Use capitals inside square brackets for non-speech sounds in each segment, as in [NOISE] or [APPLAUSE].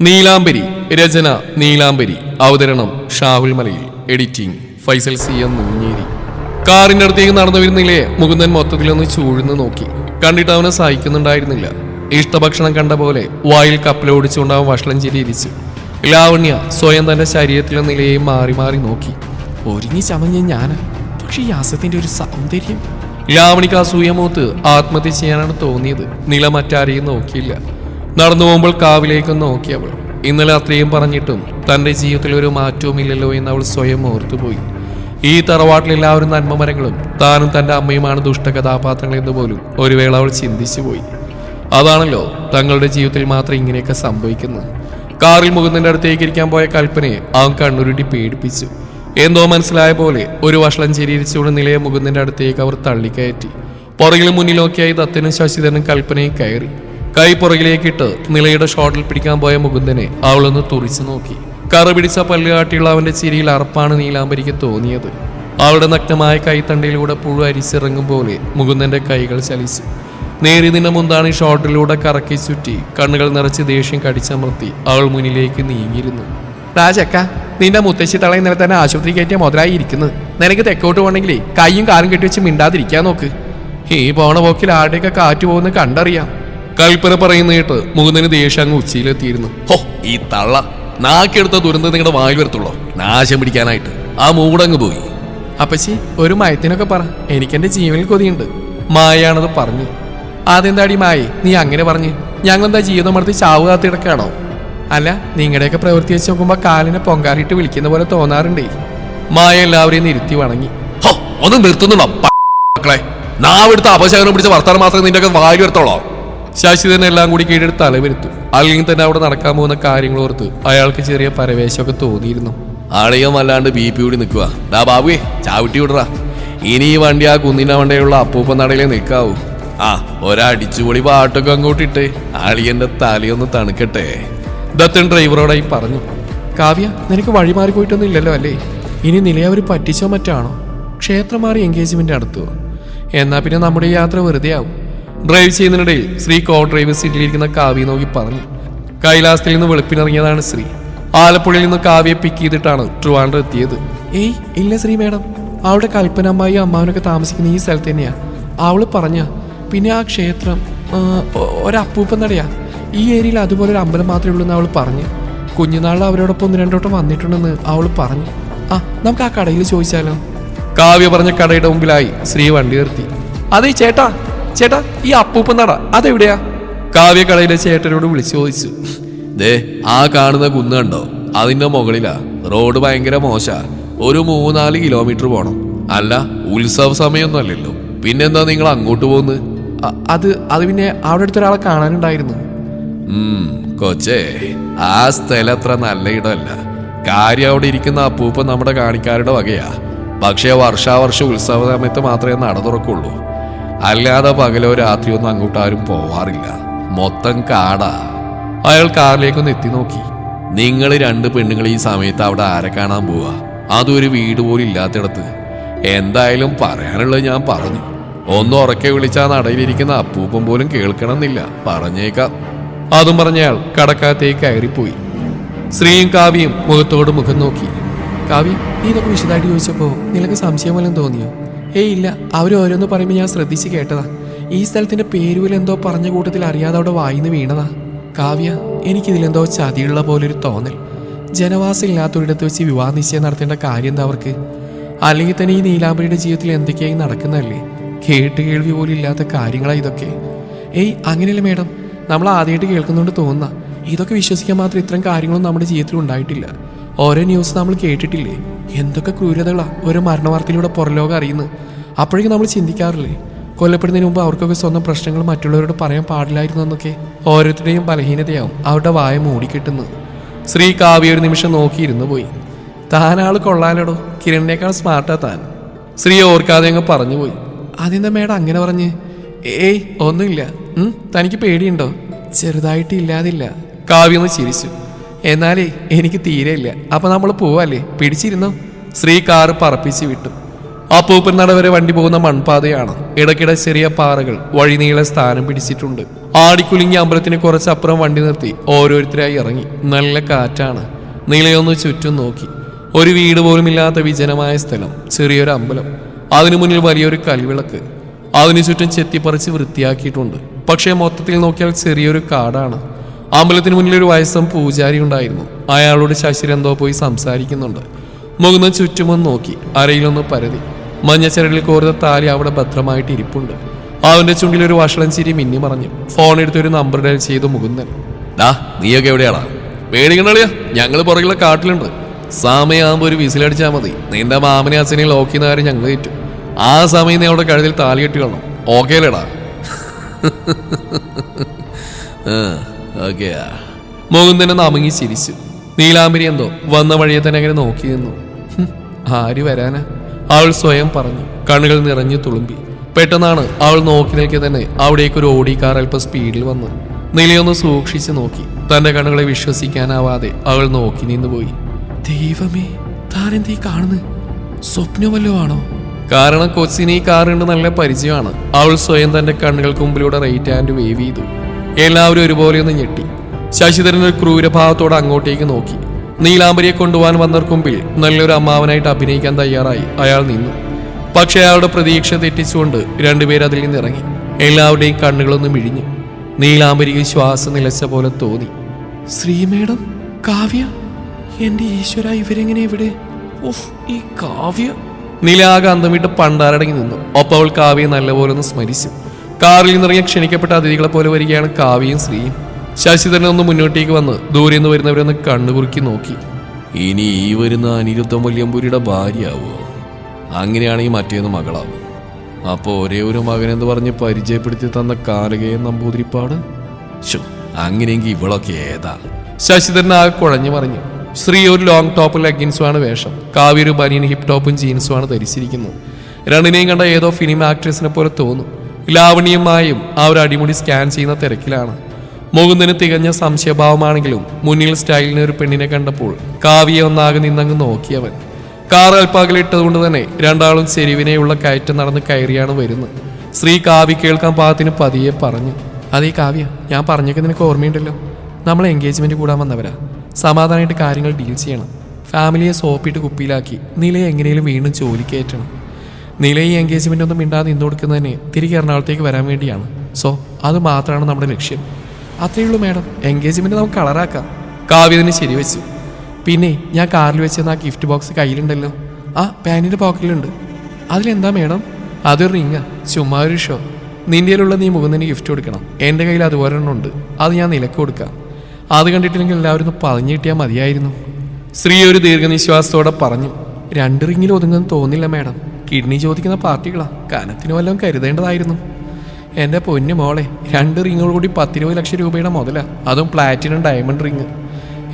നീലാംബരി രചന നീലാംബരി. അവതരണം Shahul Malayil. Editing Faisal C M Noonjeri കാറിന്റെ അടുത്തേക്ക് നടന്നു വരുന്നില്ലേ മുകുന്ദൻ മൊത്തത്തിലൊന്ന് ചൂഴ്ന്നു നോക്കി. കണ്ടിട്ട് അവനെ സഹിക്കുന്നുണ്ടായിരുന്നില്ല. ഇഷ്ടഭക്ഷണം കണ്ട പോലെ വായിൽ കപ്പലോടിച്ചുകൊണ്ട് അവൻ വഷളം ചിരിയിരിച്ചു ലാവണ്യ സ്വയം തന്റെ ശരീരത്തിലെ നിലയെ മാറി മാറി നോക്കി. ഒരുങ്ങി ചമഞ്ഞ ഞാൻ. പക്ഷേ ഈ ആസത്തിന്റെ ഒരു സൗന്ദര്യം. ലാവണിക്ക് അസൂയമൂത്ത് ആത്മഹത്യ ചെയ്യാനാണ് തോന്നിയത്. നില മറ്റാരെയും നോക്കിയില്ല. നടന്നു പോകുമ്പോൾ കാവിലേക്ക് നോക്കിയവൾ ഇന്നലെ അത്രയും പറഞ്ഞിട്ടും തന്റെ ജീവിതത്തിൽ ഒരു മാറ്റവുമില്ലല്ലോ എന്ന് അവൾ സ്വയം ഓർത്തുപോയി. ഈ തറവാട്ടിൽ എല്ലാവരും നന്മമരങ്ങളും താനും തന്റെ അമ്മയുമാണ് ദുഷ്ടകഥാപാത്രങ്ങൾ എന്ന് പോലും ഒരു വേള അവൾ ചിന്തിച്ചു പോയി. അതാണല്ലോ തങ്ങളുടെ ജീവിതത്തിൽ മാത്രം ഇങ്ങനെയൊക്കെ സംഭവിക്കുന്നത്. കാറിൽ മുകുന്നതിന്റെ അടുത്തേക്ക് ഇരിക്കാൻ പോയ കൽപ്പനയെ അവൻ കണ്ണുരുട്ടി പേടിപ്പിച്ചു. എന്തോ മനസ്സിലായ പോലെ ഒരു വഷളം ചിരിച്ചുകൊണ്ട് നിലയെ മുകുന്നതിന്റെ അടുത്തേക്ക് അവർ തള്ളിക്കയറ്റി. പുറകിലും മുന്നിലൊക്കെയായി ദത്തനും ശശിധരനും കൽപ്പനയും കയറി. കൈ പുറകിലേക്കിട്ട് നിലയുടെ ഷോട്ടിൽ പിടിക്കാൻ പോയ മുകുന്ദനെ അവളൊന്ന് തുറിച്ചു നോക്കി. കറ പിടിച്ച പല്ലുകാട്ടിയുള്ള അവന്റെ ചിരിയിൽ അറപ്പാണ് നീലാംബരിക്ക് തോന്നിയത്. അവളുടെ നഗ്നമായ കൈത്തണ്ടയിലൂടെ പുഴു അരിച്ചിറങ്ങും പോലെ മുകുന്ദന്റെ കൈകൾ ചലിച്ചു. നേരി നിന്ന മുന്താണി ഷോട്ടിലൂടെ കറക്കി ചുറ്റി കണ്ണുകൾ നിറച്ച് ദേഷ്യം കടിച്ചമർത്തി അവൾ മുന്നിലേക്ക് നീങ്ങിയിരുന്നു. രാജക്ക നിന്റെ മുത്തശ്ശി തള ഇന്നലെ തന്നെ ആശുപത്രി കയറ്റിയ മുതലായി ഇരിക്കുന്നത് നിനക്ക് തെക്കോട്ട് പോകണമെങ്കിലേ കൈയും കാലും കെട്ടിവെച്ച് മിണ്ടാതിരിക്കാൻ നോക്ക്. ഈ പോണ പോക്കിൽ ആരുടെയൊക്കെ കാറ്റ് പോകുന്ന കണ്ടറിയാം. കൽപ്പന പറയുന്ന കേട്ട് മുകുന്ദന് ദേഷ്യം അങ്ങ് ഉച്ചയിലെത്തിയിരുന്നു. ഹോ ഈ തള്ള. നാക്കെടുത്ത ദുരന്തം നിങ്ങളുടെ വായിൽ വരത്തുള്ളോ? നാശം പിടിക്കാനായിട്ട്. ആ മൂടങ്ങ് പോയി. അപ്പച്ചി ഒരു മയത്തിനൊക്കെ പറ. എനിക്കെന്റെ ജീവനിൽ കൊതിയുണ്ട്. മായാണത് പറഞ്ഞു. അതെന്താടി മായ? നീ അങ്ങനെ പറഞ്ഞ്. ഞങ്ങളെന്താ ജീവിതം എടുത്ത് ചാവ് കാത്തിടക്കാണോ അല്ല നിങ്ങളുടെയൊക്കെ പ്രവൃത്തി വെച്ച് നോക്കുമ്പോ കാലിനെ പൊങ്കാലിട്ട് വിളിക്കുന്ന പോലെ തോന്നാറുണ്ടേ. മായ എല്ലാവരെയും ഇരുത്തി വണങ്ങി. ഒന്ന് നിർത്തുന്നുണ്ടോ മക്കളെ? നാവെടുത്ത് അപശകനം പിടിച്ച വർത്താനം മാത്രമേ നിന്റെ വായു വരത്തോളോ ശശി തന്നെ എല്ലാം കൂടി കീഴെടുത്ത് തലവരുത്തു അല്ലെങ്കിൽ തന്നെ അവിടെ നടക്കാൻ പോകുന്ന കാര്യങ്ങൾ ഓർത്ത് അയാൾക്ക് ചെറിയ പരവേശമൊക്കെ തോന്നിയിരുന്നു. ആളെയോ വല്ലാണ്ട് ബി പി കൂടി നിൽക്കുക ഡാ ബാബുവേ ചാവിട്ടി വിടറാ. ഇനി ഈ വണ്ടി ആ കുന്നിന വണ്ടിയുള്ള അപ്പൂപ്പൻ നടയിലേ നിൽക്കാവൂ. ആ ഒരടിച്ചുപൊളി പാട്ടൊക്കെ അങ്ങോട്ട് ഇട്ടേ ആളിയന്റെ തലയൊന്ന് തണുക്കട്ടെ. ദത്തൻ ഡ്രൈവറോടായി പറഞ്ഞു. കാവ്യ നിനക്ക് വഴി മാറി പോയിട്ടൊന്നും ഇല്ലല്ലോ അല്ലേ? ഇനി നിലയവർ പറ്റിച്ചോ മറ്റാണോ? ക്ഷേത്രം മാറി എൻഗേജ്മെന്റ് നടത്തുവോ? എന്നാ പിന്നെ നമ്മുടെ യാത്ര വെറുതെ ആവും ഡ്രൈവ് ചെയ്യുന്നതിനിടയിൽ ശ്രീ കോ ഡ്രൈവർ സീറ്റിലിരിക്കുന്ന കാവ്യ നോക്കി പറഞ്ഞു. കൈലാസത്തിൽ നിന്ന് വെളുപ്പിനിറങ്ങിയതാണ് ശ്രീ. ആലപ്പുഴയിൽ നിന്ന് കാവ്യെ പിക്ക് ചെയ്തിട്ടാണ് ട്രിവാൻഡ്രം എത്തിയത്. ഏയ് ഇല്ല ശ്രീ മേഡം. അവളുടെ കൽപ്പന അമ്മായി അമ്മാവനൊക്കെ താമസിക്കുന്ന ഈ സ്ഥലത്ത് തന്നെയാ. അവൾ പറഞ്ഞ പിന്നെ ആ ക്ഷേത്രം ഒരപ്പൂപ്പൻ നടയാ. ഈ ഏരിയയിൽ അതുപോലെ ഒരു അമ്പലം മാത്രമേ ഉള്ളൂ എന്ന് അവൾ പറഞ്ഞു. കുഞ്ഞുനാളിൽ അവരോടൊപ്പം ഒന്ന് രണ്ടോട്ടം വന്നിട്ടുണ്ടെന്ന് അവൾ പറഞ്ഞു. ആ നമുക്ക് ആ കടയിൽ ചോദിച്ചാലോ? കാവ്യ പറഞ്ഞ കടയുടെ മുമ്പിലായി ശ്രീ വണ്ടി നിർത്തി. അതെ ചേട്ടാ ചേട്ടാ ഈ അപ്പൂപ്പൻ നട അതെവിടെയാ? കാവ്യകളയിലെ ചേട്ടനോട് വിളിച്ചു ചോദിച്ചു. ദേ ആ കാണുന്ന കുന്ന് കണ്ടോ? അതിന്റെ മുകളിലാ. റോഡ് ഭയങ്കര മോശ. ഒരു മൂന്നാൽ കിലോമീറ്റർ പോണം. അല്ല ഉത്സവ സമയമൊന്നും അല്ലല്ലോ. പിന്നെന്താ നിങ്ങൾ അങ്ങോട്ട് പോകുന്നത്? അത് അത് പിന്നെ അവിടെ അടുത്തൊരാളെ കാണാനുണ്ടായിരുന്നു. ഉം, കൊച്ചേ ആ സ്ഥലം അത്ര നല്ല ഇടമല്ല. കാര്യം അവിടെ ഇരിക്കുന്ന അപ്പൂപ്പൻ നമ്മുടെ കാണിക്കാരുടെ വകയാ. പക്ഷേ വർഷാവർഷം ഉത്സവ സമയത്ത് മാത്രമേ നട തുറക്കുള്ളൂ. അല്ലാതെ പകലോ രാത്രിയോ ഒന്നും അങ്ങോട്ട് ആരും പോവാറില്ല. മൊത്തം കാടാ. അയാൾ കാറിലേക്കൊന്ന് എത്തി നോക്കി. നിങ്ങൾ രണ്ട് പെണ്ണുങ്ങൾ ഈ സമയത്ത് അവിടെ ആരെ കാണാൻ പോവാ? അതൊരു വീട് പോലും ഇല്ലാത്തിടത്ത്. എന്തായാലും പറയാനുള്ളത് ഞാൻ പറഞ്ഞു. ഒന്ന് ഉറക്കെ വിളിച്ചാൽ നടയിലിരിക്കുന്ന അപ്പൂപ്പം പോലും കേൾക്കണമെന്നില്ല. പറഞ്ഞേക്കാം. അതും പറഞ്ഞയാൾ കടക്കാത്തേക്ക് കയറിപ്പോയി. ശ്രീയും കാവ്യയും മുഖത്തോട് മുഖം നോക്കി. കാവ്യ നീ ഇതൊക്കെ വിശദമായിട്ട് ചോദിച്ചപ്പോ നിനക്ക് സംശയം പോലും തോന്നിയോ? ഏയ് ഇല്ല അവർ ഓരോന്ന് പറയുമ്പോൾ ഞാൻ ശ്രദ്ധിച്ച് കേട്ടതാ. ഈ സ്ഥലത്തിന്റെ പേരുവിൽ എന്തോ പറഞ്ഞ കൂട്ടത്തിൽ അറിയാതെ അവിടെ വായിന്ന് വീണതാ. കാവ്യ എനിക്കിതിലെന്തോ ചതിയുള്ള പോലൊരു തോന്നൽ. ജനവാസം ഇല്ലാത്തൊരിടത്ത് വെച്ച് വിവാഹ നിശ്ചയം നടത്തേണ്ട കാര്യം എന്താ അവർക്ക്? അല്ലെങ്കിൽ തന്നെ ഈ നീലാംബരിയുടെ ജീവിതത്തിൽ എന്തൊക്കെയായി നടക്കുന്നതല്ലേ? കേട്ട് കേൾവി പോലും ഇല്ലാത്ത കാര്യങ്ങളാ ഇതൊക്കെ. ഏയ് അങ്ങനെയല്ല മേഡം. നമ്മൾ ആദ്യമായിട്ട് കേൾക്കുന്നുണ്ട് തോന്നുന്ന. ഇതൊക്കെ വിശ്വസിക്കാൻ മാത്രം ഇത്തരം കാര്യങ്ങളൊന്നും നമ്മുടെ ജീവിതത്തിൽ ഉണ്ടായിട്ടില്ല. ഓരോ ന്യൂസ് നമ്മൾ കേട്ടിട്ടില്ലേ? എന്തൊക്കെ ക്രൂരതകളാ? ഓരോ മരണവാർത്തയിലൂടെ പുറലോകം അറിയുന്നത്. അപ്പോഴേക്കും നമ്മൾ ചിന്തിക്കാറില്ലേ? കൊല്ലപ്പെടുന്നതിന് മുമ്പ് അവർക്കൊക്കെ സ്വന്തം പ്രശ്നങ്ങൾ മറ്റുള്ളവരോട് പറയാൻ പാടില്ലായിരുന്നു എന്നൊക്കെ. ഓരോരുത്തരുടെയും ബലഹീനതയാവും അവരുടെ വായ മൂടിക്കിട്ടുന്നത് ശ്രീ കാവ്യ ഒരു നിമിഷം നോക്കിയിരുന്നു പോയി. താനാൾ കൊള്ളാലടോ? കിരണിനേക്കാൾ സ്മാർട്ടാ താൻ. ശ്രീ ഓർക്കാതെ അങ്ങ് പറഞ്ഞുപോയി അതെന്താ മേഡം അങ്ങനെ പറഞ്ഞ്? ഏയ് ഒന്നുമില്ല. തനിക്ക് പേടിയുണ്ടോ? ചെറുതായിട്ട് ഇല്ലാതില്ല. കാവ്യ ഒന്ന് ചിരിച്ചു. എന്നാലേ എനിക്ക് തീരെയില്ല. അപ്പൊ നമ്മൾ പോവല്ലേ? പിടിച്ചിരുന്നോ? ശ്രീ കാറ് പറപ്പിച്ച് വിട്ടു. അപ്പൂപ്പൻ നടവരെ വണ്ടി പോകുന്ന മൺപാതയാണ്. ഇടയ്ക്കിടെ ചെറിയ പാറകൾ വഴിനീളെ സ്ഥാനം പിടിച്ചിട്ടുണ്ട്. ആടിക്കുലുങ്ങി അമ്പലത്തിന് കുറച്ചപ്പുറം വണ്ടി നിർത്തി ഓരോരുത്തരായി ഇറങ്ങി. നല്ല കാറ്റാണ്. നിലയൊന്ന് ചുറ്റും നോക്കി. ഒരു വീട് പോലും ഇല്ലാത്ത വിജനമായ സ്ഥലം ചെറിയൊരു അമ്പലം. അതിനു മുന്നിൽ വലിയൊരു കൽവിളക്ക്. അതിനു ചുറ്റും ചെത്തിപ്പറിച്ച് വൃത്തിയാക്കിയിട്ടുണ്ട്. പക്ഷേ മൊത്തത്തിൽ നോക്കിയാൽ ചെറിയൊരു കാടാണ്. അമ്പലത്തിന് മുന്നിൽ ഒരു വയസ്സം പൂജാരി ഉണ്ടായിരുന്നു. അയാളോട് ശശിരി എന്തോ പോയി സംസാരിക്കുന്നുണ്ട്. മുകുന്ന ചുറ്റുമൊന്ന് നോക്കി അരയിലൊന്ന് പരതി. മഞ്ഞച്ചരടിൽ കോരുന്ന താലി അവിടെ ഭദ്രമായിട്ട് ഇരിപ്പുണ്ട്. അവന്റെ ചുണ്ടിൽ ഒരു വഷളം ചിരി മിന്നി മറഞ്ഞു. ഫോൺ എടുത്ത് ഒരു നമ്പർ ഡയൽ ചെയ്തു മുകുന്ദൻ. ഡാ നീയൊക്കെ എവിടെയാടാ? പേടിക്കണ്ടളിയാ ഞങ്ങൾ പുറകിലെ കാട്ടിലുണ്ട്. സമയമാകുമ്പോൾ ഒരു വിസിലടിച്ചാൽ മതി. നിന്റെ മാമനെ അച്ഛനെ ലോക്ക് ചെയ്യുന്ന കാര്യം ഞങ്ങൾ ഏറ്റു. ആ സമയം നീ അവിടെ കഴുതിൽ താലി കെട്ടി കാണണം. ഓക്കെ അല്ലേടാ? [LAUGHS] ഓക്കെയാ മുകുന്ദനെ നമങ്ങി ചിരിച്ചു. നീലാംബരി എന്തോ വന്ന വഴിയെ തന്നെ അങ്ങനെ നോക്കി നിന്നു. ആര് വരാനാ? അവൾ സ്വയം പറഞ്ഞു. കണ്ണുകൾ നിറഞ്ഞു തുളുമ്പി. പെട്ടെന്നാണ് അവൾ നോക്കി നിൽക്കെ തന്നെ അവിടേക്ക് ഒരു ഓടി കാർ അല്പം സ്പീഡിൽ വന്നു. നിലയൊന്ന് സൂക്ഷിച്ചു നോക്കി. തന്റെ കണ്ണുകളെ വിശ്വസിക്കാനാവാതെ അവൾ നോക്കി നിന്നുപോയി ദൈവമേ താനെന്തി കാണുന്നു? സ്വപ്നമല്ലോ ആണോ? കാരണം കൊച്ചിന് ഈ കാറിന് നല്ല പരിചയമാണ്. അവൾ സ്വയം തന്റെ കണ്ണുകൾക്ക് മുമ്പിലൂടെ റൈറ്റ് ഹാൻഡ് വേവ് ചെയ്തു. എല്ലാവരും ഒരുപോലെ ഒന്ന് ഞെട്ടി. ശശിധരൻ ഒരു ക്രൂരഭാവത്തോടെ അങ്ങോട്ടേക്ക് നോക്കി. നീലാംബരിയെ കൊണ്ടുപോകാൻ വന്നവർക്ക് മുമ്പിൽ നല്ലൊരു അമ്മാവനായിട്ട് അഭിനയിക്കാൻ തയ്യാറായി അയാൾ നിന്നു. പക്ഷെ അയാളുടെ പ്രതീക്ഷ തെറ്റിച്ചുകൊണ്ട് രണ്ടുപേരതിൽ നിന്ന് ഇറങ്ങി. എല്ലാവരുടെയും കണ്ണുകളൊന്നും മിഴിഞ്ഞു. നീലാംബരിക്ക് ശ്വാസം നിലച്ച പോലെ തോന്നി. ശ്രീ മേഡം കാവ്യ എന്റെ ഈശ്വര ഇവരെങ്ങനെ ഇവിടെ? ഉഫ്, ഈ കാവ്യ. നിലാകെ അന്തം വിട്ട് പണ്ടാരടങ്ങി നിന്നു. ഒപ്പം അവൾ കാവ്യ നല്ലപോലെ ഒന്ന് സ്മരിച്ചു. കാറിൽ നിന്നിറങ്ങിയ ക്ഷണിക്കപ്പെട്ട അതിഥികളെ പോലെ വരികയാണ് കാവ്യയും ശ്രീയും. ശശിധരൻ ഒന്ന് മുന്നോട്ടേക്ക് വന്ന് ദൂരെ നിന്ന് വരുന്നവരൊന്ന് കണ്ണുകുറുക്കി നോക്കി. ഇനി ഈ വരുന്ന അനിരുദ്ധ വല്യമ്പൂരിയുടെ ഭാര്യയാവോ? അങ്ങനെയാണെങ്കിൽ മറ്റേന്ന് മകളാവും. അപ്പോൾ ഒരേ ഒരു മകനെന്ന് പറഞ്ഞ് പരിചയപ്പെടുത്തി തന്ന കാലകയെ നമ്പൂതിരിപ്പാട്? ശോ അങ്ങനെയെങ്കിൽ ഇവളൊക്കെ ഏതാ? ശശിധരൻ ആകെ കുഴഞ്ഞു പറഞ്ഞു ശ്രീ ഒരു ലോങ് ടോപ്പ് ലെഗിൻസുമാണ് വേഷം. കാവ്യ ഒരു ബനിയൻ ഹിപ് ടോപ്പും ജീൻസുമാണ് ധരിച്ചിരിക്കുന്നത്. രണ്ടിനെയും കണ്ട ഏതോ ഫിലിം ആക്ട്രസിനെ പോലെ തോന്നും. ലാവണിയും മായും ആ ഒരു അടിമുടി സ്കാൻ ചെയ്യുന്ന തിരക്കിലാണ്. മുകുന്ദന് തികഞ്ഞ സംശയഭാവമാണെങ്കിലും മുന്നിൽ സ്റ്റൈലിന് ഒരു പെണ്ണിനെ കണ്ടപ്പോൾ കാവ്യ ഒന്നാകെ നിന്നങ്ങ് നോക്കിയവൻ. കാർ അൽപ്പാകലിട്ടതുകൊണ്ട് തന്നെ രണ്ടാളും ചെരുവിനെയുള്ള കയറ്റം നടന്ന് കയറിയാണ് വരുന്നത്. ശ്രീ കാവ്യ കേൾക്കാൻ പാകത്തിന് പതിയെ പറഞ്ഞു അതേ കാവ്യ ഞാൻ പറഞ്ഞൊക്കെ നിനക്ക് ഓർമ്മയുണ്ടല്ലോ. നമ്മൾ എൻഗേജ്മെന്റ് കൂടാൻ വന്നവരാ. സമാധാനമായിട്ട് കാര്യങ്ങൾ ഡീൽ ചെയ്യണം. ഫാമിലിയെ സോപ്പിട്ട് കുപ്പിയിലാക്കി നിലയെ എങ്ങനെയും വീണ്ടും ജോലി കയറ്റണം. നില ഈ എൻഗേജ്മെന്റ് ഒന്നും മിണ്ടാതെ നിന്ന് കൊടുക്കുന്നതിന് തിരികെ എറണാകുളത്തേക്ക് വരാൻ വേണ്ടിയാണ്. സോ അത് മാത്രമാണ് നമ്മുടെ ലക്ഷ്യം. അത്രയേ ഉള്ളൂ മാഡം. എൻഗേജ്മെന്റ് നമുക്ക് കളറാക്കാം കാവ്യതിന് ശരിവെച്ചു പിന്നെ ഞാൻ കാറിൽ വെച്ച് ആ ഗിഫ്റ്റ് ബോക്സ് കയ്യിലുണ്ടല്ലോ. ആ പാനിന്റെ പോക്കറ്റിലുണ്ട്. അതിലെന്താ മേഡം? അതൊരു റിങ്ങ ചുമ്മാ ഒരു ഷോ നിന്റെയിലുള്ള നീ മുകുന്ദന് ഗിഫ്റ്റ് കൊടുക്കണം. എന്റെ കയ്യിൽ അതുപോലെ തന്നെ ഉണ്ട്. അത് ഞാൻ നിലയ്ക്ക് കൊടുക്കാം. അത് കണ്ടിട്ടില്ലെങ്കിൽ എല്ലാവരും ഒന്ന് പറഞ്ഞു കിട്ടിയാൽ മതിയായിരുന്നു. ശ്രീ ഒരു ദീർഘനിശ്വാസത്തോടെ പറഞ്ഞു രണ്ട് റിങ്ങിൽ ഒതുങ്ങുമെന്ന് തോന്നില്ല മാഡം. കിഡ്നി ചോദിക്കുന്ന പാർട്ടികളാ. കനത്തിന് വല്ലതും കരുതേണ്ടതായിരുന്നു. എന്റെ പൊന്നു മോളെ രണ്ട് റിങ്ങുകൾ കൂടി പത്തിരുപത് ലക്ഷം രൂപയുടെ മുതലാണ് അതും പ്ലാറ്റിനും ഡയമണ്ട് റിങ്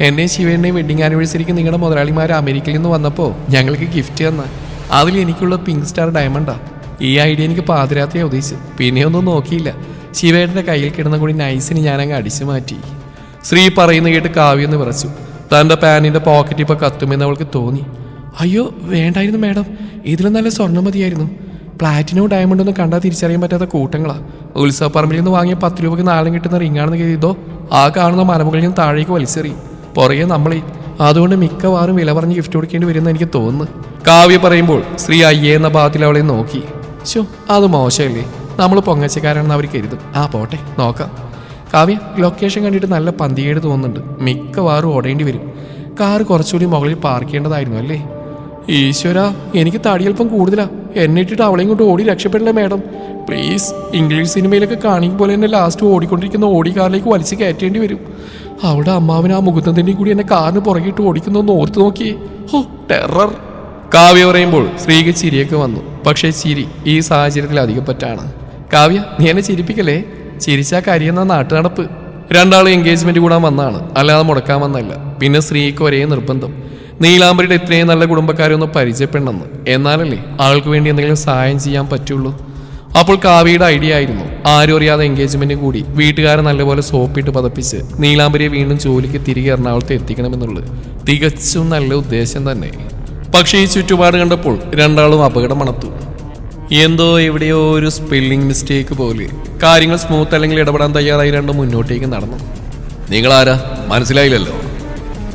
എന്നെയും ശിവേന്റെയും വെഡിങ് ആനിവേഴ്സറിക്ക് നിങ്ങളുടെ മുതലാളിമാർ അമേരിക്കയിൽ നിന്ന് വന്നപ്പോൾ ഞങ്ങൾക്ക് ഗിഫ്റ്റ് തന്ന. അതിൽ എനിക്കുള്ള പിങ്ക് സ്റ്റാർ ഡയമണ്ടാ ഈ ഐഡിയ എനിക്ക് പാതിരാത്രിയെ ഉദ്ദേശിച്ചു പിന്നെ ഒന്നും നോക്കിയില്ല. ശിവേട്ടന്റെ കയ്യിൽ കിടന്ന കൂടി നൈസിന് ഞാനങ്ങ് അടിച്ചു മാറ്റി. ശ്രീ പറയുന്ന കേട്ട് കാവ്യെന്ന് വിറച്ചു. തന്റെ പാനിന്റെ പോക്കറ്റ് ഇപ്പോൾ കത്തുമെന്ന് അവൾക്ക് തോന്നി. അയ്യോ വേണ്ടായിരുന്നു മാഡം. ഇതിലും നല്ല സ്വർണം മതിയായിരുന്നു. പ്ലാറ്റിനോ ഡയമണ്ട് ഒന്നും കണ്ടാൽ തിരിച്ചറിയാൻ പറ്റാത്ത കൂട്ടങ്ങളാ. ഉത്സവപ്പറമ്പിൽ നിന്ന് വാങ്ങിയ പത്ത് രൂപയ്ക്ക് നാളെ കിട്ടുന്ന റിങ്ങാണെന്ന് കരുതിയതോ ആ കാണുന്ന മലമുകളിൽ നിന്ന് താഴേക്ക് വലിച്ചെറിയും പുറകെ നമ്മളെ. അതുകൊണ്ട് മിക്കവാറും വില പറഞ്ഞ് ഗിഫ്റ്റ് കൊടുക്കേണ്ടി വരുമെന്ന് എനിക്ക് തോന്നുന്നു. കാവ്യ പറയുമ്പോൾ ശ്രീ അയ്യേ എന്ന ഭാഗത്തിൽ അവളെ നോക്കി. ശോ അത് മോശമല്ലേ? നമ്മൾ പൊങ്ങച്ചക്കാരാണെന്ന് അവർ കരുതും. ആ പോട്ടെ നോക്കാം. കാവ്യ ലൊക്കേഷൻ കണ്ടിട്ട് നല്ല പന്തികേട് തോന്നുന്നുണ്ട്. മിക്കവാറും ഓടേണ്ടി വരും. കാർ കുറച്ചുകൂടി മുകളിൽ പാർക്ക് ചെയ്യേണ്ടതായിരുന്നു അല്ലേ? ഈശ്വര എനിക്ക് തടിയൽപ്പം കൂടുതലാ. എന്നെ ഇട്ടിട്ട് അവളെയും കൊണ്ട് ഓടി രക്ഷപ്പെടില്ല മാഡം? പ്ലീസ് ഇംഗ്ലീഷ് സിനിമയിലൊക്കെ കാണിക്കും പോലെ എന്നെ ലാസ്റ്റ് ഓടിക്കൊണ്ടിരിക്കുന്ന ഓടി കാറിലേക്ക് വലിച്ച് കയറ്റേണ്ടി വരും. അവളുടെ അമ്മാവൻ ആ മുകുന്ദത്തിന്റെ കൂടി എന്നെ കാറിന് പുറകിട്ട് ഓടിക്കുന്നൊന്ന് ഓർത്ത് നോക്കി. ഹോ ടെറർ കാവ്യ പറയുമ്പോൾ സ്ത്രീക്ക് ചിരിയൊക്കെ വന്നു. പക്ഷേ ചിരി ഈ സാഹചര്യത്തിൽ അധികം പറ്റാണ് കാവ്യ നീ എന്നെ ചിരിപ്പിക്കലേ ചിരിച്ചാ കരിയെന്ന നാട്ടു നടപ്പ് രണ്ടാളും എൻഗേജ്മെന്റ് കൂടാൻ വന്നാണ്. അല്ലാതെ മുടക്കാൻ വന്നല്ല. പിന്നെ സ്ത്രീക്ക് ഒരേ നിർബന്ധം. നീലാംബരിയുടെ ഇത്രയും നല്ല കുടുംബക്കാരൊന്ന് പരിചയപ്പെടണമെന്ന്. എന്നാലല്ലേ ആൾക്ക് വേണ്ടി എന്തെങ്കിലും സഹായം ചെയ്യാൻ പറ്റുള്ളൂ? അപ്പോൾ കാവ്യയുടെ ഐഡിയ ആയിരുന്നു. ആരും അറിയാതെ എൻഗേജ്മെന്റ് കൂടി വീട്ടുകാരെ നല്ലപോലെ സോപ്പിട്ട് പതപ്പിച്ച് നീലാംബരിയെ വീണ്ടും ജോലിക്ക് തിരികെ എറണാകുളത്ത് എത്തിക്കണമെന്നുള്ളത് തികച്ചും നല്ല ഉദ്ദേശം തന്നെ. പക്ഷേ ഈ ചുറ്റുപാട് കണ്ടപ്പോൾ രണ്ടാളും അപകടം മണത്തു എന്തോ എവിടെയോ ഒരു സ്പെല്ലിംഗ് മിസ്റ്റേക്ക് പോലെ കാര്യങ്ങൾ സ്മൂത്ത് അല്ലെങ്കിൽ ഇടപെടാൻ തയ്യാറായി രണ്ടും മുന്നോട്ടേക്ക് നടന്നു. നിങ്ങളാരാ? മനസ്സിലായില്ലല്ലോ.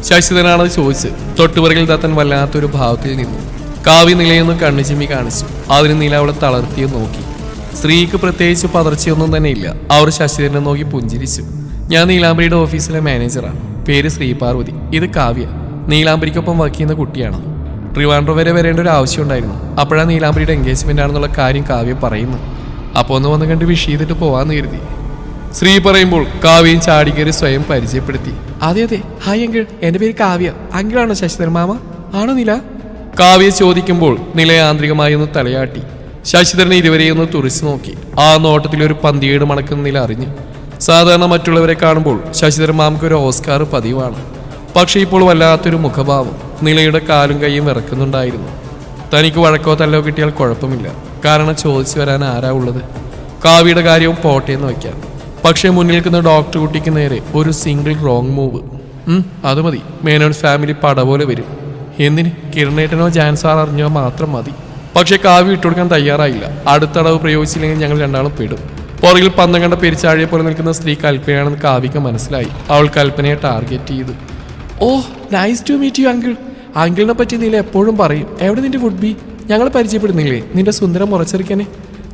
ശശിധരനാണത് ചോദിച്ച് തൊട്ടുപുറകിൽ ദത്തൻ വല്ലാത്തൊരു ഭാവത്തിൽ നിന്നു. കാവ്യ നിലയൊന്ന് കണ്ണു ചിമ്മി കാണിച്ചു. അതിന് നില അവളെ തളർത്തിയും നോക്കി. സ്ത്രീക്ക് പ്രത്യേകിച്ച് പതർച്ചയൊന്നും തന്നെ ഇല്ല. അവർ ശശിധരനെ നോക്കി പുഞ്ചിരിച്ചു. ഞാൻ നീലാംബരിയുടെ ഓഫീസിലെ മാനേജറാണ്. പേര് ശ്രീപാർവതി. ഇത് കാവ്യ. നീലാംബരിക്കൊപ്പം വർക്ക് ചെയ്യുന്ന കുട്ടിയാണ്. ട്രിവാൻഡ്രോ വരെ വരേണ്ട ഒരു ആവശ്യം ഉണ്ടായിരുന്നു. അപ്പോഴാണ് നീലാംബരിയുടെ എൻഗേജ്മെന്റ് ആണെന്നുള്ള കാര്യം കാവ്യ പറയുന്നു. അപ്പോൾ ഒന്ന് വന്ന് കണ്ട് വിഷ് ചെയ്തിട്ട് പോവാന്ന് കരുതി. ശ്രീ പറയുമ്പോൾ കാവ്യയും ചാടിക്കേറി സ്വയം പരിചയപ്പെടുത്തി. അതെ അതെ ഹായ് അങ്കിൾ. എന്റെ പേര് കാവ്യ. അങ്കിളാണോ ശശിധർ മാമ? ആണോ നില? കാവ്യ ചോദിക്കുമ്പോൾ നില ആന്തരികമായി ഒന്ന് തലയാട്ടി. ശശിധരനെ ഇതുവരെ ഒന്ന് തുറിച്ചു നോക്കി. ആ നോട്ടത്തിൽ ഒരു പന്തിയേട് മണക്കുന്ന നില അറിഞ്ഞു. സാധാരണ മറ്റുള്ളവരെ കാണുമ്പോൾ ശശിധരൻ മാമക്ക് ഒരു ഓസ്കാർ പതിവാണ്. പക്ഷേ ഇപ്പോൾ വല്ലാത്തൊരു മുഖഭാവം. നിലയുടെ കാലും കൈയും വിറക്കുന്നുണ്ടായിരുന്നു. തനിക്ക് വഴക്കോ തല്ലോ കിട്ടിയാൽ കുഴപ്പമില്ല. കാരണം ചോദിച്ചു വരാൻ ആരാ ഉള്ളത്? കാവ്യയുടെ കാര്യവും പോട്ടെ എന്ന് വയ്ക്കാം. പക്ഷേ മുന്നിൽ നിൽക്കുന്ന ഡോക്ടർ കുട്ടിക്ക് നേരെ ഒരു സിംഗിൾ റോങ് മൂവ് അത് മതി. മേനോൻ ഫാമിലി പട പോലെ വരും. എന്തിന്? കിരണേട്ടനോ ജാൻസാർ അറിഞ്ഞോ മാത്രം മതി. പക്ഷേ കാവ്യ ഇട്ടുകൊടുക്കാൻ തയ്യാറായില്ല. അടുത്തടവ് പ്രയോഗിച്ചില്ലെങ്കിൽ ഞങ്ങൾ രണ്ടാളും പെടും. പുറകിൽ പന്തം കണ്ട പെരിച്ചാഴിയെ പോലെ നിൽക്കുന്ന സ്ത്രീ കൽപ്പനയാണെന്ന് കാവ്യക്ക് മനസ്സിലായി. അവൾ കൽപ്പനയെ ടാർഗറ്റ് ചെയ്തു. ഓ nice to meet you uncle അങ്കിളിനെ പറ്റി നീല എപ്പോഴും പറയും. എവിടെ നിന്റെ വുഡ് ബി ഞങ്ങൾ പരിചയപ്പെടുന്നില്ലേ? നിന്റെ സുന്ദരം മുറച്ചെറുക്കനെ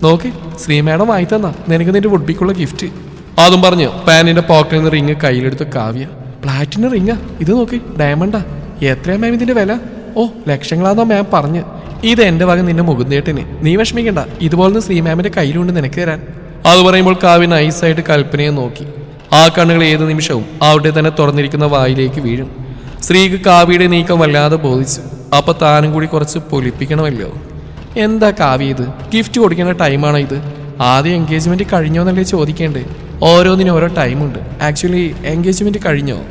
നോക്ക് ശ്രീ മാഡം വായി തന്നാ നിനക്ക് നിന്റെ വുഡ്ബിക്കുള്ള ഗിഫ്റ്റ് അതും പറഞ്ഞു പാനിന്റെ പോക്കറ്റിൽ നിന്ന് റിങ് കയ്യിലെടുത്ത് കാവ്യ. പ്ലാറ്റിന് റിങ്ങാ ഇത് നോക്കി ഡയമണ്ടാ എത്രയാ മാം ഇതിന്റെ വില? ഓ ലക്ഷങ്ങളാന്നോ മാം പറഞ്ഞ്. ഇത് എന്റെ വക നിന്നെ മുകുന്നേട്ടിന് നീ വിഷമിക്കണ്ട. ഇതുപോലെ ശ്രീ മാമിന്റെ കയ്യിലുണ്ട് നിനക്ക് തരാൻ. അത് പറയുമ്പോൾ കാവ്യ നൈസായിട്ട് കൽപ്പനയെ നോക്കി. ആ കണ്ണുകൾ ഏത് നിമിഷവും അവിടെ തന്നെ തുറന്നിരിക്കുന്ന വായിലേക്ക് വീഴും. സ്ത്രീക്ക് കാവ്യയുടെ നീക്കം വല്ലാതെ ബോധിച്ചു. അപ്പൊ താനും കൂടി കുറച്ച് പൊലിപ്പിക്കണമല്ലോ. എന്താ കാവ്യ ഇത്? ഗിഫ്റ്റ് കൊടുക്കേണ്ട ടൈമാണോ ഇത്? ആദ്യം എൻഗേജ്മെന്റ് കഴിഞ്ഞോ എന്നല്ലേ ചോദിക്കേണ്ടേ ഓരോന്നിനും ഓരോ ടൈമുണ്ട് ആക്ച്വലി എൻഗേജ്മെന്റ് കഴിഞ്ഞോ?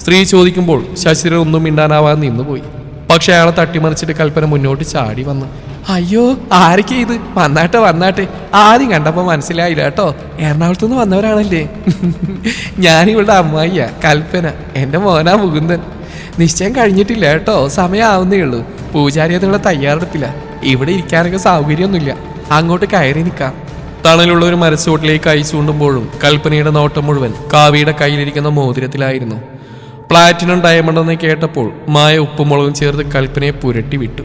സ്ത്രീ ചോദിക്കുമ്പോൾ ശശിര ഒന്നും മിണ്ടാനാവാൻ നിന്നുപോയി. പക്ഷെ അയാളെ തട്ടിമറിച്ചിട്ട് കൽപ്പന മുന്നോട്ട് ചാടി വന്നു. അയ്യോ ആരൊക്കെ ഇത്? വന്നാട്ടെ വന്നാട്ടെ. ആദ്യം കണ്ടപ്പോ മനസ്സിലായില്ല കേട്ടോ. എറണാകുളത്ത് നിന്ന് വന്നവരാണല്ലേ. [LAUGHS] ഞാൻ ഇവളുടെ അമ്മായിയാ കൽപ്പന. എന്റെ മോനാ മുകുന്ദൻ. നിശ്ചയം കഴിഞ്ഞിട്ടില്ല കേട്ടോ. സമയമാവുന്നേ ഉള്ളൂ. പൂജാരി അതിനുള്ള തയ്യാറെടുപ്പില്ല. ഇവിടെ ഇരിക്കാനൊക്കെ സൗകര്യമൊന്നുമില്ല. അങ്ങോട്ട് കയറി നിൽക്കാം. തണലുള്ള ഒരു മരച്ചോട്ടിലേക്ക് അയച്ചു കൊണ്ടുമ്പോഴും കൽപ്പനയുടെ നോട്ടം മുഴുവൻ കാവിയുടെ കയ്യിലിരിക്കുന്ന മോതിരത്തിലായിരുന്നു. പ്ലാറ്റിനം ഡയമണ്ട് എന്ന് കേട്ടപ്പോൾ മായ ഉപ്പുമുളകും ചേർത്ത് കൽപ്പനയെ പുരട്ടി വിട്ടു.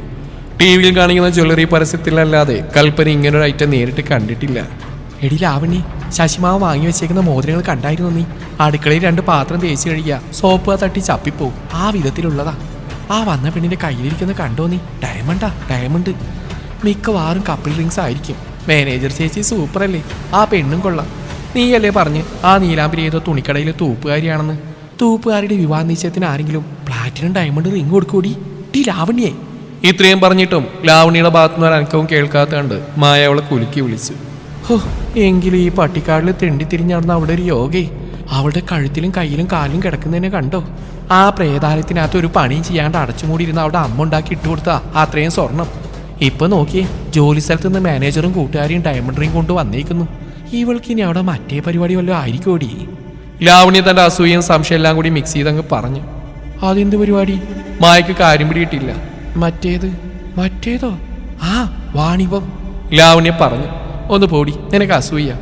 ടി വിയിൽ കാണിക്കുന്ന ജ്വല്ലറി പരസ്യത്തിലല്ലാതെ കൽപ്പന ഇങ്ങനൊരു ഐറ്റം നേരിട്ട് കണ്ടിട്ടില്ല. എടി ലാവണി ശശിമാവ് വാങ്ങി വെച്ചേക്കുന്ന മോതിരങ്ങൾ കണ്ടായിരുന്നു നീ? അടുക്കളയിൽ രണ്ട് പാത്രം തേച്ച് കഴിയുക സോപ്പ് തട്ടി ചപ്പിപ്പോ. ആ വിധത്തിലുള്ളതാ. ആ വന്ന പെണ്ണിന്റെ കയ്യിലിരിക്കുന്ന കണ്ടോ നീ? ഡയമണ്ടാ ഡയമണ്ട്. മിക്കവാറും കപ്പിൾ റിങ്സ് ആയിരിക്കും. മാനേജർ ചേച്ചി സൂപ്പറല്ലേ ആ പെണ്ണും കൊള്ളാം. നീയല്ലേ പറഞ്ഞ് ആ നീലാംബരി ഏതോ തുണിക്കടയിലെ തൂപ്പുകാരിയാണെന്ന്. തൂപ്പുകാരുടെ വിവാഹ നിശ്ചയത്തിന് ആരെങ്കിലും പ്ലാറ്റിനം ഡയമണ്ട് റിങ് കൊടുക്കൂടി ടീ ലാവണ്യേ. ഇത്രയും പറഞ്ഞിട്ടും ലാവണിയുടെ ഭാഗത്തുനിന്ന് അനക്കവും കേൾക്കാത്ത കണ്ട് മായ അവളെ കുലുക്കി വിളിച്ചു. ഹോ എങ്കിലും ഈ പട്ടിക്കാടിൽ തെണ്ടി തിരിഞ്ഞടന്ന അവിടെ ഒരു യോഗേ. അവളുടെ കഴുത്തിലും കയ്യിലും കാലിലും കിടക്കുന്നതിനെ കണ്ടോ? ആ പ്രേതാലയത്തിനകത്ത് ഒരു പണിയും ചെയ്യാണ്ട് അടച്ചുമൂടിയിരുന്ന അവിടെ അമ്മ ഉണ്ടാക്കി ഇട്ടുകൊടുത്ത അത്രയും സ്വർണം. ഇപ്പൊ നോക്കിയേ ജോലി സ്ഥലത്ത് നിന്ന് മാനേജറും കൂട്ടുകാരിയും ഡയമണ്ട് റിംഗ് കൊണ്ട് വന്നേക്കുന്നു. ഇവൾക്ക് ഇനി അവിടെ മറ്റേ പരിപാടി വല്ലതും ആയിരിക്കോടി ലാവണ്യ തന്റെ അസൂയയും സംശയം എല്ലാം കൂടി മിക്സ് ചെയ്തങ്ങ് പറഞ്ഞു. അതെന്ത് പരിപാടി? മായക്ക് കാര്യം പിടിയിട്ടില്ല. മറ്റേത്? മറ്റേതോ? ആ വാണിപം ലാവണ്യ പറഞ്ഞു. ഒന്ന് പോടി നിനക്ക് അസൂയ.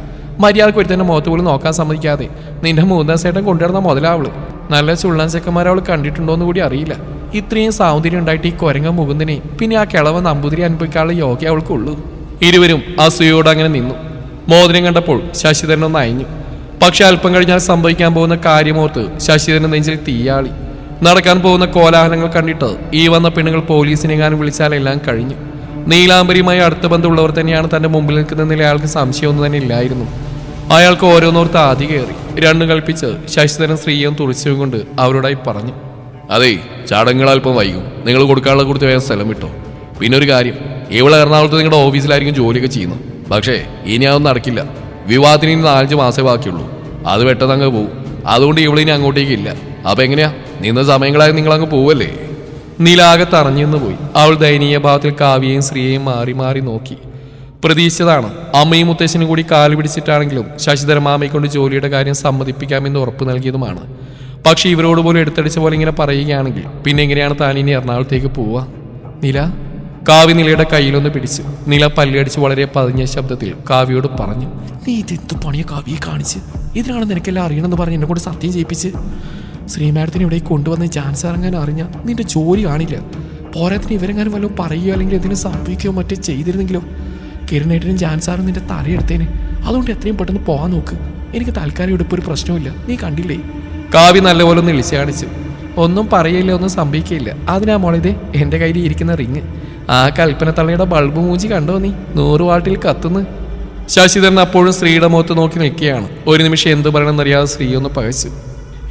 മര്യാദയ്ക്ക് തന്നെ മുഖത്ത് പോലും നോക്കാൻ സമ്മതിക്കാതെ നിന്റെ മൂന്നാം സേട്ടൻ കൊണ്ടുവരുന്ന മുതലാവൾ നല്ല ചുള്ളാൻ ചെക്കന്മാരെ അവൾ കണ്ടിട്ടുണ്ടോ എന്ന് കൂടി അറിയില്ല. ഇത്രയും സൗന്ദര്യം ഉണ്ടായിട്ട് ഈ കൊരങ്ങ മുകുന്ദനെ പിന്നെ ആ കിളവ നമ്പൂതിരി അനുഭവിക്കാനുള്ള യോഗ അവൾക്കുള്ളൂ. ഇരുവരും അസൂയോട് അങ്ങനെ നിന്നു. മോതിരം കണ്ടപ്പോൾ ശശിധരൻ ഒന്ന് അയഞ്ഞു. പക്ഷെ അല്പം കഴിഞ്ഞാൽ സംഭവിക്കാൻ പോകുന്ന കാര്യമോർത്ത് ശശിധരൻ നെഞ്ചിൽ തീയാളി. നടക്കാൻ പോകുന്ന കോലാഹലങ്ങൾ കണ്ടിട്ട് ഈ വന്ന പെണ്ണുങ്ങൾ പോലീസിനെങ്ങാനും വിളിച്ചാലെല്ലാം കഴിഞ്ഞു. നീലാംബരിയുമായി അടുത്ത ബന്ധമുള്ളവർ തന്നെയാണ് തന്റെ മുമ്പിൽ നിൽക്കുന്നതിൽ അയാൾക്ക് സംശയമൊന്നും തന്നെ ഇല്ലായിരുന്നു. അയാൾക്ക് ഓരോന്നോർത്ത് ആദ്യ കയറി. രണ്ടും കൽപ്പിച്ച് ശശിധരൻ സ്ത്രീയും തുറച്ചും കൊണ്ട് അവരോടായി പറഞ്ഞു അതെ ചടങ്ങുകൾ അല്പം വൈകും. നിങ്ങൾ കൊടുക്കാനുള്ള കൊടുത്ത് വേഗം സ്ഥലം വിട്ടോ. പിന്നെ ഒരു കാര്യം ഇവിടെ എറണാകുളത്ത് നിങ്ങളുടെ ഓഫീസിലായിരിക്കും ജോലിയൊക്കെ ചെയ്യുന്നത്. പക്ഷേ ഇനി അതൊന്നും നടക്കില്ല. വിവാഹത്തിന് ഇനി നാലഞ്ച് മാസമേ ബാക്കിയുള്ളൂ. അത് പെട്ടെന്ന് അങ്ങ് പോകും അതുകൊണ്ട് ഇവിടെ ഇനി അങ്ങോട്ടേക്ക് ഇല്ല. അപ്പൊ എങ്ങനെയാ? നിന്ന സമയങ്ങളായി നിങ്ങൾ അങ്ങ് പോവല്ലേ? നീലാകെ തറഞ്ഞെന്ന് പോയി അവൾ ദയനീയ ഭാവത്തിൽ കാവ്യയും സ്ത്രീയെയും മാറി മാറി നോക്കി. പ്രതീക്ഷിച്ചതാണ്. അമ്മയും മുത്തശ്ശനും കൂടി കാൽ പിടിച്ചിട്ടാണെങ്കിലും ശശിധര മാമയെ കൊണ്ട് ജോലിയുടെ കാര്യം സമ്മതിപ്പിക്കാമെന്ന് ഉറപ്പ് നൽകിയതുമാണ്. പക്ഷേ ഇവരോട് പോലും എടുത്തടിച്ച പോലെ ഇങ്ങനെ പറയുകയാണെങ്കിൽ പിന്നെ എങ്ങനെയാണ് താൻ ഇനി എറണാകുളത്തേക്ക് പോവുക? നില? കാവ്യ നിലയുടെ കയ്യിലൊന്ന് പിടിച്ചു നില പല്ലടിച്ച് വളരെ പതിഞ്ഞ ശബ്ദത്തിൽ കാവ്യയോട് പറഞ്ഞു നീ ഇതെന്ത് പണിയ കാവ്യെ കാണിച്ച്? ഇതിനാണ് നിനക്കെല്ലാം അറിയണമെന്ന് പറഞ്ഞ് എന്നെ കൊണ്ട് സത്യം ചെയ്യിപ്പിച്ച്? ശ്രീ മാഡത്തിന് ഇവിടെ കൊണ്ടുവന്ന് ചാൻസ് ഇറങ്ങാൻ അറിഞ്ഞ നിന്റെ ജോലി കാണില്ല. പോരാത്തിന് ഇവരെങ്ങാനും വല്ലതും പറയുകയോ അല്ലെങ്കിൽ എന്തിനും സംഭവിക്കുകയോ മറ്റോ ചെയ്തിരുന്നെങ്കിലോ കിരണേട്ടനും ജാൻസാറും നിന്റെ തലയെടുത്തേനെ അതുകൊണ്ട് എത്രയും പെട്ടെന്ന് പോകാൻ നോക്ക്. എനിക്ക് തൽക്കാലം ഇവിടെ ഒരു പ്രശ്നമില്ല നീ കണ്ടില്ലേ? കാവ്യ നല്ലപോലെ ഒന്ന് ഇളിച്ചു കാണിച്ചു. ഒന്നും പറയില്ല ഒന്നും സംഭവിക്കില്ല. അതിനാ മോളിതേ എന്റെ കയ്യിൽ ഇരിക്കുന്ന റിങ്. ആ കൽപ്പന തള്ളയുടെ ബൾബ് മൂഞ്ചി കണ്ടോ നീ? നൂറ് വാട്ടിൽ കത്തുന്നു. ശശിധരൻ അപ്പോഴും സ്ത്രീയുടെ മുഖത്ത് നോക്കി നിൽക്കുകയാണ്. ഒരു നിമിഷം എന്ത് പറയണമെന്നറിയാതെ ശ്രീ ഒന്ന് പകച്ചു.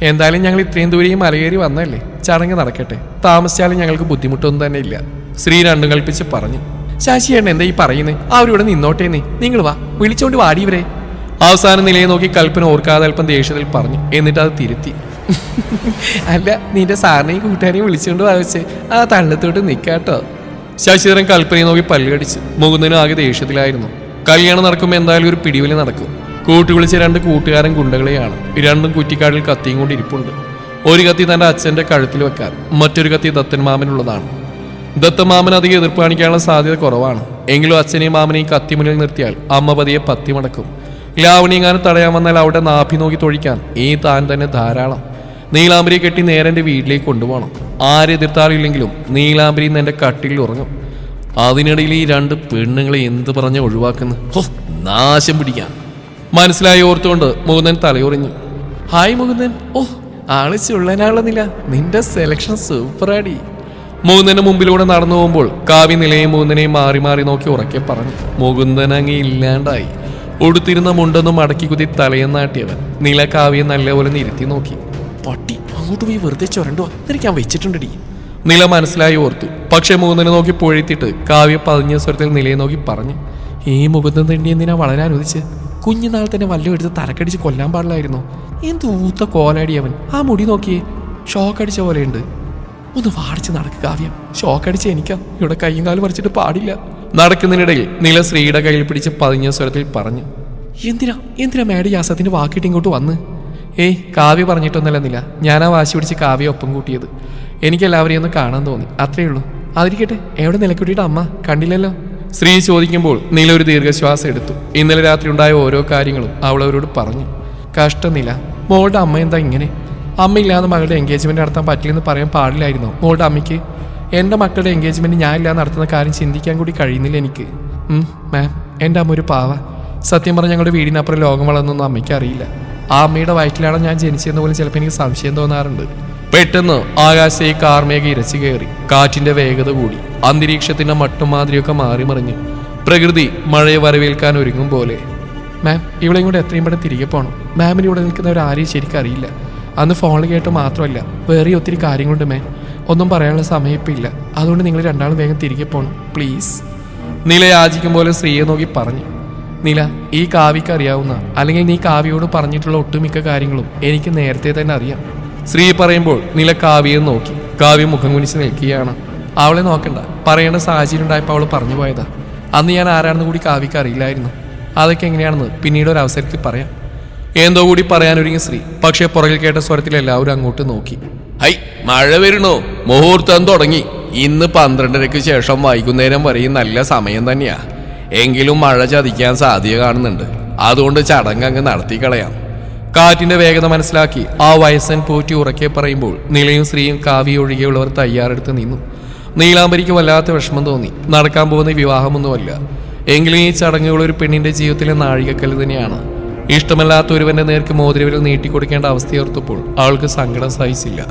എന്തായാലും ഞങ്ങൾ ഇത്രയും ദൂരെയും മലയേറി വന്നല്ലേ ചടങ്ങ് നടക്കട്ടെ. താമസിച്ചാലും ഞങ്ങൾക്ക് ബുദ്ധിമുട്ടൊന്നും തന്നെ ഇല്ല ശ്രീ രണ്ടും കൽപ്പിച്ച് പറഞ്ഞു. ശശിയേട്ടൻ എന്താ ഈ പറയുന്നത് അവരിവിടെ നിന്നോട്ടേന്നേ നിങ്ങൾ വാ. വിളിച്ചോണ്ട് വാടിയവരെ അവസാന നിലയെ നോക്കി കൽപ്പന ഓർക്കാതെ അല്പം ദേഷ്യത്തിൽ പറഞ്ഞു. എന്നിട്ട് അത് തിരുത്തി. [LAUGHS] അല്ല നിന്റെ സാറിനെയും കൂട്ടുകാരെയും വിളിച്ചുകൊണ്ട് വായിച്ച് ആ തള്ളത്തോട്ട് നിൽക്കാട്ടോ ശശിധരൻ കൽപ്പനയെ നോക്കി പല്ലുകടിച്ച് മുകുന്ദനും ആകെ ദേഷ്യത്തിലായിരുന്നു. കല്യാണം നടക്കുമ്പോൾ എന്തായാലും ഒരു പിടിവലി നടക്കും. കൂട്ടി വിളിച്ച രണ്ട് കൂട്ടുകാരൻ ഗുണ്ടകളെയാണ്. രണ്ടും കുറ്റിക്കാടിൽ കത്തിയും കൊണ്ട് ഇരിപ്പുണ്ട്. ഒരു കത്തി തന്റെ അച്ഛന്റെ കഴുത്തിൽ വെക്കാൻ മറ്റൊരു കത്തി ദത്തൻ മാമനുള്ളതാണ്. ദത്തമാമൻ അധികം എതിർപ്പ് കാണിക്കാനുള്ള സാധ്യത കുറവാണ്. എങ്കിലും അച്ഛനെയും മാമനെയും കത്തി മുന്നിൽ നിർത്തിയാൽ അമ്മ പതിയെ പത്തി മടക്കും. ലാവണിയെങ്ങാനും തടയാൻ വന്നാൽ അവിടെ നാഭി നോക്കി തൊഴിക്കാൻ. ഈ താൻ തന്നെ ധാരാളം. നീലാംബരിയെ കെട്ടി നേരെ എന്റെ വീട്ടിലേക്ക് കൊണ്ടുപോകണം. ആരെതിർത്താലില്ലെങ്കിലും നീലാംബരി ഇന്ന് എന്റെ കട്ടിലിൽ ഉറങ്ങും. അതിനിടയിൽ ഈ രണ്ട് പെണ്ണുങ്ങളെ എന്ത് പറഞ്ഞ ഒഴിവാക്കുന്നു? നാശം പിടിക്കാൻ മനസ്സിലായി ഓർത്തുകൊണ്ട് മുകുന്ദൻ തലയുറിഞ്ഞു. ഹായ് മുകുന്ദൻ. ഓ ആൾ ചുള്ളനാളെന്നില്ല. നിന്റെ സെലക്ഷൻ സൂപ്പറാടി മുകുന്ദന്റെ മുമ്പിലൂടെ നടന്നു പോകുമ്പോൾ കാവ്യ നിലയും മൂന്നിനെയും മാറി മാറി നോക്കി ഉറക്കെ പറഞ്ഞു. മുകുന്ദനങ്ങി ഇല്ലാണ്ടായി. ഉടുത്തിരുന്ന മുണ്ടൊന്നും മടക്കി കുത്തി തലയെന്നാട്ടിയവൻ നില കാവ്യെ നല്ലപോലെ നിരുത്തി നോക്കി. പട്ടി അങ്ങോട്ട് പോയി വെറുതെ ചൊരണ്ടോ? നിനക്ക് ഞാൻ വെച്ചിട്ടുണ്ടടി. നില മനസ്സിലായി ഓർത്തു. പക്ഷെ മൂന്നിനെ നോക്കി പൊഴിത്തിട്ട് കാവ്യ പതിഞ്ഞ സ്വരത്തിൽ നിലയെ നോക്കി പറഞ്ഞു. ഈ മുകുന്ദൻ തെണ്ടി എന്തിനാ വളരെ അനുവദിച്ച്? കുഞ്ഞുനാൾ തന്നെ വല്ലതും എടുത്ത് തലക്കടിച്ച് കൊല്ലാൻ പാടില്ലായിരുന്നു? എന്ത് ഊത്ത കോലാടി അവൻ. ആ മുടി നോക്കിയേ. ഷോക്കടിച്ച പോലെയുണ്ട്. ഒന്ന് വാടിച്ച് നടക്കുക കാവ്യം. ഷോക്കടിച്ച് എനിക്കാ ഇവിടെ കൈയും കാലും പറിച്ചിട്ട് പാടില്ല. നടക്കുന്നതിനിടയിൽ നീല ശ്രീയുടെ കയ്യിൽ പിടിച്ച് പതിഞ്ഞ സ്വരത്തിൽ പറഞ്ഞു എന്തിനാ എന്തിനാ മേഡി യാസത്തിന്റെ വാക്കിട്ട് ഇങ്ങോട്ട് വന്ന്? ഏയ് കാവ്യ പറഞ്ഞിട്ടൊന്നല്ല നില. ഞാനാ വാശി പിടിച്ച് കാവ്യ ഒപ്പം കൂട്ടിയത്. എനിക്ക് എല്ലാവരെയും ഒന്ന് കാണാൻ തോന്നി. അത്രേ ഉള്ളൂ. അതിരിക്കട്ടെ എവിടെ നിലക്കൂട്ടിയിട്ട് അമ്മ? കണ്ടില്ലല്ലോ? സ്ത്രീ ചോദിക്കുമ്പോൾ നീല ഒരു ദീർഘശ്വാസം എടുത്തു. ഇന്നലെ രാത്രി ഉണ്ടായ ഓരോ കാര്യങ്ങളും അവളവരോട് പറഞ്ഞു. കഷ്ടം നില. മോളുടെ അമ്മ എന്താ ഇങ്ങനെ? അമ്മയില്ലാതെ മകളുടെ എൻഗേജ്മെന്റ് നടത്താൻ പറ്റില്ലെന്ന് പറയാൻ പാടില്ലായിരുന്നു. മോളുടെ അമ്മയ്ക്ക് എന്റെ മക്കളുടെ എൻഗേജ്മെന്റ് ഞാൻ ഇല്ലാതെ നടത്തുന്ന കാര്യം ചിന്തിക്കാൻ കൂടി കഴിയുന്നില്ല എനിക്ക്. മാം എന്റെ അമ്മ ഒരു പാവ. സത്യം പറഞ്ഞ ഞങ്ങളുടെ വീടിനപ്പുറം ലോകം വളർന്നൊന്നും അമ്മയ്ക്ക് അറിയില്ല. ആ അമ്മയുടെ വയറ്റിലാണ് ഞാൻ ജനിച്ചതെന്ന് പോലും ചിലപ്പോൾ എനിക്ക് സംശയം തോന്നാറുണ്ട്. പെട്ടെന്ന് ആകാശത്തെ കാർമേഘ ഇരച്ചു കയറി. കാറ്റിന്റെ വേഗത കൂടി. അന്തരീക്ഷത്തിന്റെ മട്ടും മാതിരിയൊക്കെ മാറി മറിഞ്ഞു. പ്രകൃതി മഴയെ വരവേൽക്കാൻ ഒരുങ്ങും പോലെ. മാം ഇവിടെ ഇങ്ങോട്ട് എത്രയും പെട്ടെന്ന് തിരികെ പോകണം മാമിന് ഇവിടെ നിൽക്കുന്നവരാരെയും ശരിക്കും അറിയില്ല അന്ന് ഫോണിൽ കേട്ട് മാത്രമല്ല വേറെ ഒത്തിരി കാര്യങ്ങളുണ്ട് മേ. ഒന്നും പറയാനുള്ള സമയം ഇപ്പം ഇല്ല. അതുകൊണ്ട് നിങ്ങൾ രണ്ടാളും വേഗം തിരികെ പോകണം പ്ലീസ് നില യാചിക്കും പോലെ സ്ത്രീയെ നോക്കി പറഞ്ഞു. നില ഈ കാവ്യക്ക് അറിയാവുന്ന അല്ലെങ്കിൽ നീ കാവ്യയോട് പറഞ്ഞിട്ടുള്ള ഒട്ടുമിക്ക കാര്യങ്ങളും എനിക്ക് നേരത്തെ തന്നെ അറിയാം. ശ്രീ പറയുമ്പോൾ നില കാവ്യയെ നോക്കി കാവ്യ മുഖം കുനിച്ച് നിൽക്കുകയാണ്. അവളെ നോക്കണ്ട പറയേണ്ട സാഹചര്യം ഉണ്ടായപ്പോൾ അവൾ പറഞ്ഞു പോയതാ. അന്ന് ഞാൻ ആരാണെന്ന് കൂടി കാവ്യക്ക് അറിയില്ലായിരുന്നു. അതൊക്കെ എങ്ങനെയാണെന്ന് പിന്നീട് ഒരു അവസരത്തിൽ പറയാം. എന്തോ കൂടി പറയാനൊരുങ്ങി ശ്രീ പക്ഷേ പുറകിൽ കേട്ട സ്വരത്തിൽ എല്ലാവരും അങ്ങോട്ട് നോക്കി. ഹൈ മഴ വരണോ മുഹൂർത്തം തുടങ്ങി. ഇന്ന് പന്ത്രണ്ടരയ്ക്ക് ശേഷം വൈകുന്നേരം വരെയും നല്ല സമയം തന്നെയാ. എങ്കിലും മഴ ചതിക്കാൻ സാധ്യത കാണുന്നുണ്ട്. അതുകൊണ്ട് ചടങ്ങ് അങ്ങ് നടത്തി കളയാം കാറ്റിന്റെ വേഗത മനസ്സിലാക്കി ആ വയസ്സൻ പോറ്റി ഉറക്കെ പറയുമ്പോൾ നിലയും സ്ത്രീയും കാവ്യ ഒഴികെയുള്ളവർ തയ്യാറെടുത്ത് നിന്നു. നീലാംബരിക്ക് വല്ലാത്ത വിഷമം തോന്നി. നടക്കാൻ പോകുന്ന വിവാഹമൊന്നുമല്ല. എങ്കിലും ഈ ചടങ്ങുകൾ ഒരു പെണ്ണിന്റെ ജീവിതത്തിലെ നാഴികക്കല്ല് തന്നെയാണ്. ഇഷ്ടമല്ലാത്ത ഒരുവന്റെ നേർക്ക് മോതിരവിരൽ നീട്ടിക്കൊടുക്കേണ്ട അവസ്ഥയോർത്തപ്പോൾ അവൾക്ക് സങ്കടം സഹിച്ചില്ല.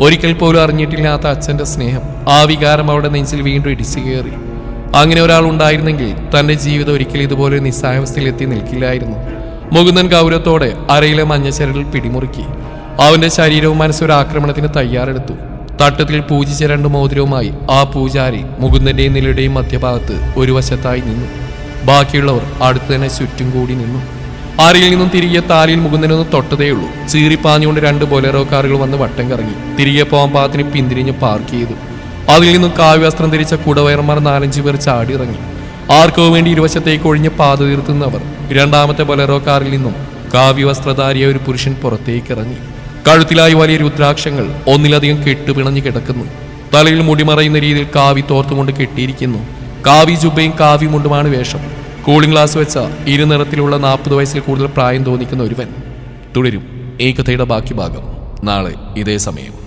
ഒരിക്കൽ പോലും അറിഞ്ഞിട്ടില്ലാത്ത അച്ഛന്റെ സ്നേഹം ആ വികാരം അവളുടെ നെഞ്ചിൽ വീണ്ടും ഇടിച്ചു കയറി. അങ്ങനെ ഒരാൾ ഉണ്ടായിരുന്നെങ്കിൽ തന്റെ ജീവിതം ഒരിക്കലും ഇതുപോലെ നിസ്സാഹസ്ഥയിലെത്തി നിൽക്കില്ലായിരുന്നു. മുകുന്ദൻ ഗൗരവത്തോടെ അരയിലെ മഞ്ഞച്ചരടിൽ പിടിമുറുക്കി. അവന്റെ ശരീരവും മനസ്സും ഒരു ആക്രമണത്തിന് തയ്യാറെടുത്തു. തട്ടത്തിൽ പൂജിച്ച രണ്ട് മോതിരവുമായി ആ പൂജാരി മുകുന്ദന്റെയും നിലയുടെയും മധ്യഭാഗത്ത് ഒരു വശത്തായി നിന്നു. ബാക്കിയുള്ളവർ അടുത്ത് തന്നെ ചുറ്റും കൂടി നിന്നു. ആരിൽ നിന്നും തിരികെ താലിയിൽ മുകുന്ദനൊന്ന് തൊട്ടതേയുള്ളൂ. ചീറിപ്പാഞ്ഞുകൊണ്ട് രണ്ട് ബൊലേറോ കാറുകൾ വന്ന് വട്ടം കറങ്ങി. തിരികെ പോകാൻ പാകത്തിന് പിന്തിരിഞ്ഞ് പാർക്ക് ചെയ്തു. അതിൽ നിന്നും കാവ്യവസ്ത്രം ധരിച്ച കുടവയർമാർ നാലഞ്ചു പേർ ചാടിയിറങ്ങി ആർക്കോ വേണ്ടി ഇരുവശത്തേക്ക് ഒഴിഞ്ഞ് പാത തീർത്തുന്നവർ രണ്ടാമത്തെ ബൊലേറോ കാറിൽ നിന്നും കാവ്യവസ്ത്രധാരിയ ഒരു പുരുഷൻ പുറത്തേക്ക് ഇറങ്ങി കഴുത്തിലായി വലിയ രുദ്രാക്ഷങ്ങൾ ഒന്നിലധികം കെട്ടുപിണഞ്ഞു കിടക്കുന്നു. തലയിൽ മുടിമറയുന്ന രീതിയിൽ കാവി തോർത്തുകൊണ്ട് കെട്ടിയിരിക്കുന്നു. കാവി ജുബയും കാവി മുണ്ടുമാണ് വേഷം. കൂളിംഗ് ഗ്ലാസ് വെച്ച ഇരുനിറത്തിലുള്ള നാൽപ്പത് വയസ്സിൽ കൂടുതൽ പ്രായം തോന്നിക്കുന്ന ഒരുവൻ തുടരും. ഈ കഥയുടെ ബാക്കി ഭാഗം നാളെ ഇതേ സമയം.